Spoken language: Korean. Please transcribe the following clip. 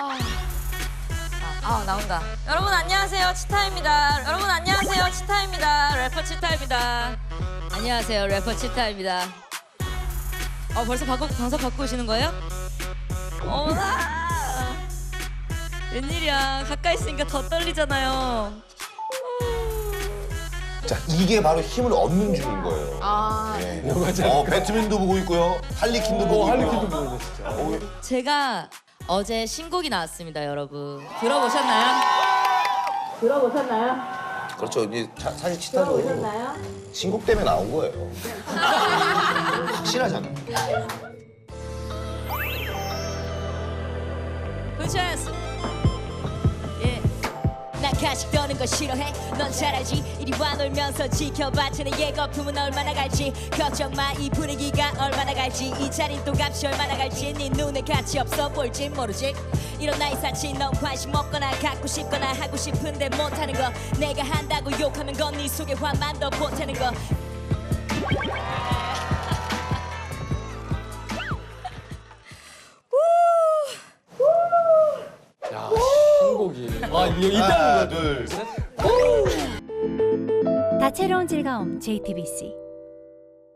아 나온다. 여러분 안녕하세요 치타입니다. 여러분 안녕하세요 치타입니다. 래퍼 치타입니다. 안녕하세요 래퍼 치타입니다. 어 벌써 바꿔 방석 바꾸고 오시는 거예요? 어머나 웬일이야 가까이 있으니까 더 떨리잖아요. 자, 이게 바로 힘을 얻는 중인 거예요. 아 예. 어, 배트맨도 보고 있고요. 할리퀸도 보고 있고요. 할리퀸도 보네 진짜. 어, 제가 어제 신곡이 나왔습니다 여러분 들어보셨나요? 들어보셨나요? 그렇죠. 이제 사- 사실 치타죠. 들어보셨나요? 신곡 때문에 나온 거예요. 확실하잖아. 굿찬스 예. 난 간식 떠는 거 싫어해? 넌 잘 알지? 이리 와 놀면서 쟤네 예거품은 얼마나 갈지. 걱정 마 이 분위기가 얼마나 갈지. 이 자린 또 값이 얼마나 갈지. 네 눈에 가치 없어 보일지 모르지. 이런 나의 사치 넌 관심 없거나 갖고 싶거나 하고 싶은데 못하는 거. 내가 한다고 욕하면 건 네 속에 화만 더 보태는 거 아 하나, 둘, 셋. 다채로운 즐거움 JTBC